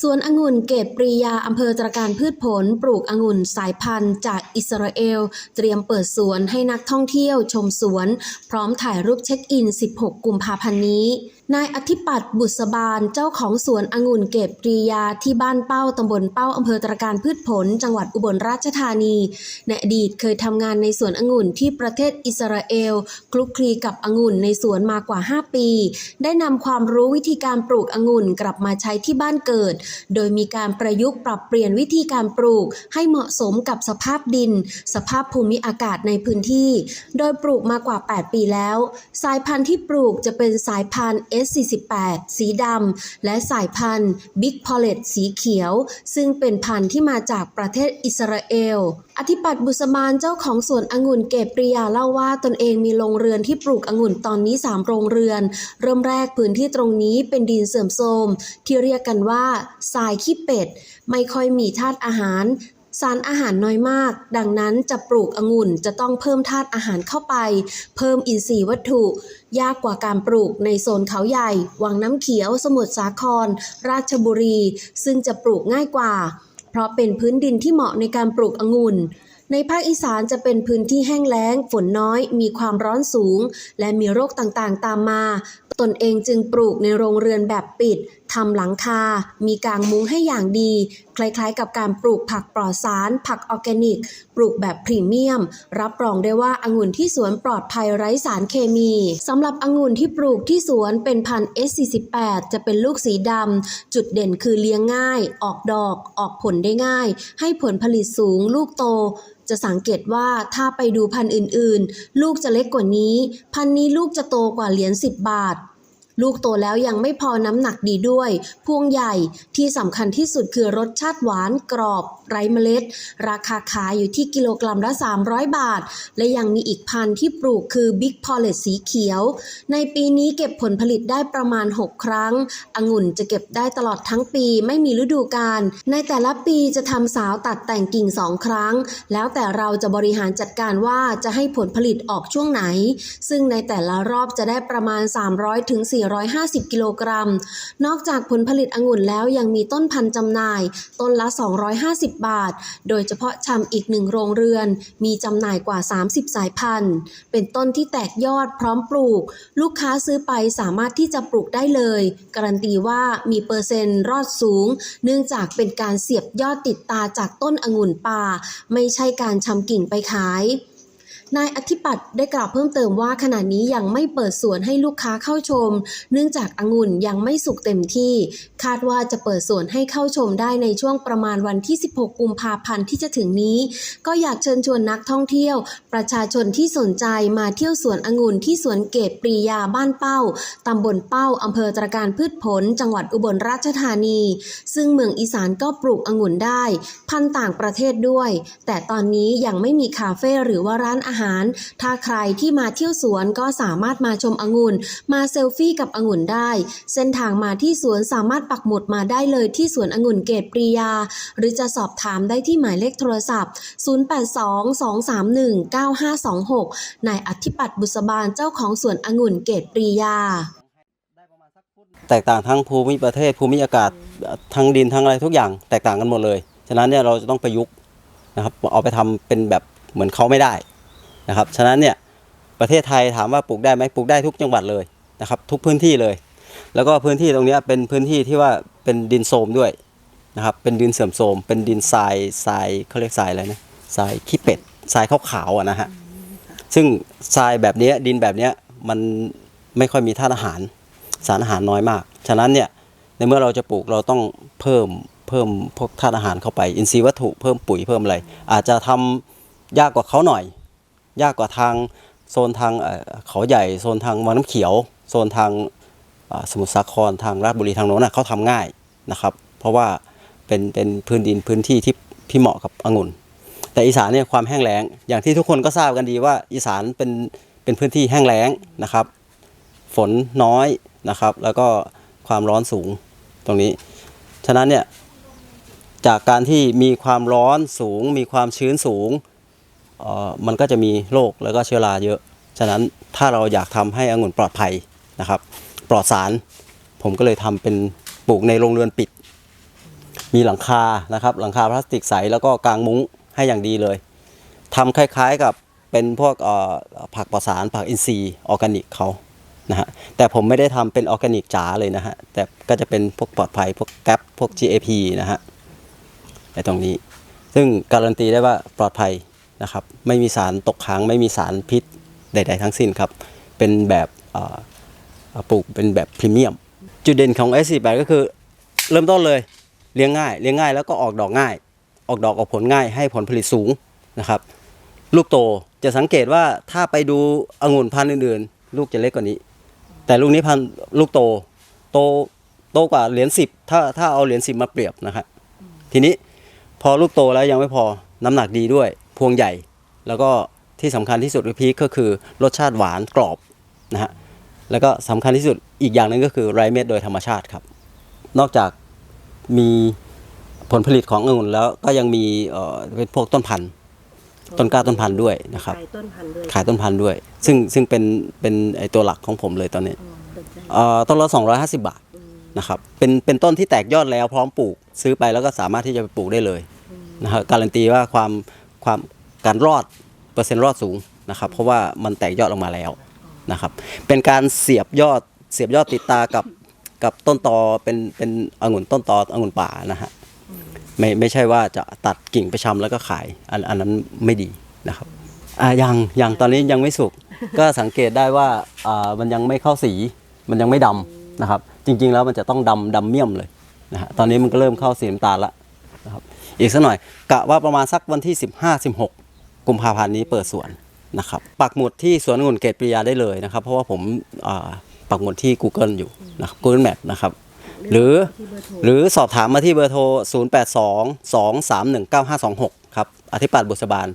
สวนองุ่นเกตปรียาอำเภอตรการพืชผล ปลูกองุ่นสายพันธุ์ จากอิสราเอล เตรียมเปิดสวนให้นักท่องเที่ยวชมสวน พร้อมถ่ายรูปเช็คอิน 16 กุมภาพันธ์นี้นายอธิปัตย์บุษบาลเจ้าของสวนองุ่นเกตปรียาที่บ้านเป้าตำบลเป้าอำเภอตรการพืชผล จังหวัดอุบลราชธานี ในอดีตเคยทำงานในสวนองุ่นที่ประเทศอิสราเอล คลุกคลีกับองุ่นในสวนมากว่า 5 ปี ได้นำความรู้วิธีการปลูกองุ่นกลับมาใช้ที่บ้านเกิด โดยมีการประยุกต์ปรับเปลี่ยนวิธีการปลูก ให้เหมาะสมกับสภาพดิน สภาพภูมิอากาศในพื้นที่ โดยปลูกมากว่า 8 ปีแล้ว สายพันธุ์ที่ปลูกจะเป็นสายพันธุ์ S48 สีดำ และสายพันธุ์ Big p o l l e t สีเขียว ซึ่งเป็นพันธุ์ที่มาจากประเทศอิสราเอล อธิปัตย์บุษมานเจ้าของสวนองุ่นเก็บปริยาเล่าว่าตนเองมีโรงเรือนที่ปลูกองุ่นตอนนี้ 3 โรงเรือน เริ่มแรกพื้นที่ตรงนี้เป็นดินเสื่อมโทรมที่เรียกกันว่าทรายขี้เป็ด ไม่ค่อยมีธาตุอาหาร สารอาหารน้อยมาก ดังนั้นจะปลูกองุ่นจะต้องเพิ่มธาตุอาหารเข้าไป เพิ่มอินทรีย์วัตถุ ยากกว่าการปลูกในโซนเขาใหญ่ วังน้ำเขียว สมุทรสาคร ราชบุรี ซึ่งจะปลูกง่ายกว่า เพราะเป็นพื้นดินที่เหมาะในการปลูกองุ่นในภาคอีสานจะเป็นพื้นที่แห้งแล้ง ฝนน้อย มีความร้อนสูง และมีโรคต่างๆ ตามมา ตนเองจึงปลูกในโรงเรือนแบบปิด ทำหลังคา มีกางมุ้งให้อย่างดี คล้ายๆ กับการปลูกผักปลอดสาร ผักออร์แกนิก ปลูกแบบพรีเมียม รับรองได้ว่าองุ่นที่สวนปลอดภัยไร้สารเคมีสำหรับองุ่นที่ปลูกที่สวนเป็นพันธุ์ S48 จะเป็นลูกสีดำจุดเด่นคือเลี้ยงง่าย ออกดอก ออกผลได้ง่าย ให้ผลผลิตสูง ลูกโตจะสังเกตว่าถ้าไปดูพันธุ์อื่นๆ ลูกจะเล็กกว่านี้ พันธุ์นี้ลูกจะโตกว่าเหรียญ10 บาท ลูกโตแล้วยังไม่พอน้ำหนักดีด้วยพวงใหญ่ที่สำคัญที่สุดคือรสชาติหวานกรอบ ไร้เมล็ด ราคาขายอยู่ที่กิโลกรัมละ 300 บาท และยังมีอีกพันธุ์ที่ปลูกคือ Big p o l l e t สีเขียว ในปีนี้เก็บผลผลิตได้ประมาณ 6 ครั้ง องุ่นจะเก็บได้ตลอดทั้งปีไม่มีฤดูกาลในแต่ละปีจะทำสาวตัดแต่งกิ่ง2ครั้ง แล้วแต่เราจะบริหารจัดการว่าจะให้ผลผลิตออกช่วงไหน ซึ่งในแต่ละรอบจะได้ประมาณ 300ถึง450 กิโลกรัม นอกจากผลผลิตองุ่นแล้วยังมีต้นพันธุ์จำหน่าย ต้นละ 250 บาท โดยเฉพาะชำอีกหนึ่งโรงเรือน มีจำหน่ายกว่า 30 สายพันธุ์ เป็นต้นที่แตกยอดพร้อมปลูก ลูกค้าซื้อไปสามารถที่จะปลูกได้เลย การันตีว่ามีเปอร์เซ็นต์รอดสูง เนื่องจากเป็นการเสียบยอดติดตาจากต้นองุ่นป่า ไม่ใช่การชำกิ่งไปขาย นายอธิปัตย์ได้กล่าวเพิ่มเติมว่าขณะนี้ยังไม่เปิดสวนให้ลูกค้าเข้าชม เนื่องจากองุ่นยังไม่สุกเต็มที่ คาดว่าจะเปิดสวนให้เข้าชมได้ในช่วงประมาณวันที่ 16 กุมภาพันธ์ที่จะถึงนี้ ก็อยากเชิญชวนนักท่องเที่ยว ประชาชนที่สนใจมาเที่ยวสวนองุ่นที่สวนเกตปรียาบ้านเป้าตำบลเป้าอำเภอตรการพืชผล จังหวัดอุบลราชธานี ซึ่งเมืองอีสานก็ปลูกองุ่นได้ พันต่างประเทศด้วย แต่ตอนนี้ยังไม่มีคาเฟ่หรือว่าร้านอาหารหาร ถ้าใครที่มาเที่ยวสวนก็สามารถมาชมองุ่น มาเซลฟี่กับองุ่นได้ เส้นทางมาที่สวนสามารถปักหมุดมาได้เลยที่สวนองุ่นเกตปรียา หรือจะสอบถามได้ที่หมายเลขโทรศัพท์ 0822319526 นายอธิปัตย์บุษบาลเจ้าของสวนองุ่นเกตปรียา แตกต่างทั้งภูมิประเทศภูมิอากาศทั้งดินทั้งอะไรทุกอย่างแตกต่างกันหมดเลย ฉะนั้นเนี่ยเราจะต้องประยุกต์นะครับเอาไปทำเป็นแบบเหมือนเขาไม่ได้ นะครับฉะนั้นเนี่ยประเทศไทยถามว่าปลูกได้ไหมปลูกได้ทุกจังหวัดเลยนะครับทุกพื้นที่เลย แล้วก็พื้นที่ตรงนี้เป็นพื้นที่ที่ว่าเป็นดินโทมด้วยนะครับเป็นดินเสื่อมโทรมเป็นดินทรายทรายเขาเรียกทรายอะไรนะทรายขี้เป็ดทรายขาวๆอะนะฮะซึ่งทรายแบบนี้ดินแบบนี้มันไม่ค่อยมีธาตุอาหาร สารอาหารน้อยมาก ฉะนั้นเนี่ยในเมื่อเราจะปลูกเราต้องเพิ่มเพิ่มพวกธาตุอาหารเข้าไป อินทรีย์วัตถุเพิ่มปุ๋ยเพิ่มอะไรอาจจะทำยากกว่าเขาหน่อย ยากกว่าทางโซนทางเขาใหญ่โซนทางวังน้ำเขียว โซนทางสมุทรสาครทางราชบุรีทางโน้นนะเขาทำง่ายนะครับ เพราะว่าเป็นเป็นพื้นดินพื้นที่ที่ที่เหมาะกับองุ่น แต่อีสานเนี่ยความแห้งแล้ง อย่างที่ทุกคนก็ทราบกันดีว่าอีสานเป็นเป็นพื้นที่แห้งแล้งนะครับ ฝนน้อยนะครับ แล้วก็ความร้อนสูงตรงนี้ ฉะนั้นเนี่ยจากการที่มีความร้อนสูง มีความชื้นสูง มันก็จะมีโรคแล้วก็เชื้อราเยอะ ฉะนั้นถ้าเราอยากทำให้องุ่นปลอดภัยนะครับ ปลอดสาร ผมก็เลยทำเป็นปลูกในโรงเรือนปิด มีหลังคานะครับ หลังคาพลาสติกใสแล้วก็กางมุ้งให้อย่างดีเลยทำคล้ายๆกับเป็นพวกผักปลอดสารผักอินทรีย์ออร์แกนิกเขานะฮะแต่ผมไม่ได้ทำเป็นออร์แกนิกจ๋าเลยนะฮะ แต่ก็จะเป็นพวกปลอดภัยพวกแก๊ปพวก GAP นะฮะในตรงนี้ ซึ่งการันตีได้ว่าปลอดภัย นะครับไม่มีสารตกค้างไม่มีสารพิษใด ๆ ทั้งสิ้นครับ เป็นแบบปลูกเป็นแบบพรีเมียม จุดเด่นของ S48 ก็คือ เริ่มต้นเลยเลี้ยงง่ายเลี้ยงง่ายแล้วก็ออกดอกง่าย ออกดอกออกผลง่ายให้ผลผลิตสูงนะครับ ลูกโตจะสังเกตว่าถ้าไปดูองุ่นพันธุ์อื่นๆ ลูกจะเล็กกว่านี้ แต่ลูกนี้พันลูกโตโตโตกว่าเหรียญสิบถ้าถ้าเอาเหรียญสิบมาเปรียบนะครับทีนี้พอลูกโตแล้วยังไม่พอน้ำหนักดีด้วย พวงใหญ่ แล้วก็ที่สำคัญที่สุดคือพีคก็คือรสชาติหวานกรอบนะฮะแล้วก็สำคัญที่สุดอีกอย่างหนึงก็คือไรเม็ดโดยธรรมชาติครับ นอกจากมีผลผลิตขององุ่นแล้วก็ยังมีเอ่อเป็นพวกต้นพันธุ์ต้นกล้าต้นพันธุ์ด้วยนะครับขายต้นพันธุ์ด้วยขายต้นพันธุ์ด้วย ซึ่งซึ่งเป็นเป็นไอตัวหลักของผมเลยตอนนี้อ๋อสนใจเอ่อต้นละ250 บาทนะครับเป็นเป็นต้นที่แตกยอดแล้วพร้อมปลูกซื้อไปแล้วก็สามารถที่จะไปปลูกได้เลยนะครับการันตีว่าความ ความการรอดเปอร์เซ็นต์รอดสูงนะครับ เพราะว่ามันแตกยอดออกมาแล้วนะครับ เป็นการเสียบยอดเสียบยอดติดตากับกับต้นตอเป็นเป็นองุ่นต้นตอองุ่นป่านะฮะไม่ไม่ใช่ว่าจะตัดกิ่งไปชำแล้วก็ขายอันอันนั้นไม่ดีนะครับอ่ายังยังตอนนี้ยังไม่สุก ก็สังเกตได้ว่าอ่ามันยังไม่เข้าสี มันยังไม่ดำนะครับ จริง ๆ แล้วมันจะต้องดำดำเมี่ยมเลยนะฮะตอนนี้มันก็เริ่มเข้าสีน้ำตาลละนะครับ อีกสักหน่อยกะว่าประมาณสักวันที่ 15-16 กุมภาพันธ์นี้เปิดสวนนะครับปักหมุดที่สวนองุ่นเกตปริยาได้เลยนะครับ เพราะว่าผมปักหมุดที่ Google อยู่นะครับ Google Map นะครับหรือหรือสอบถามมาที่เบอร์โทร 0822319526 ครับ อธิปัตย์บุษบาล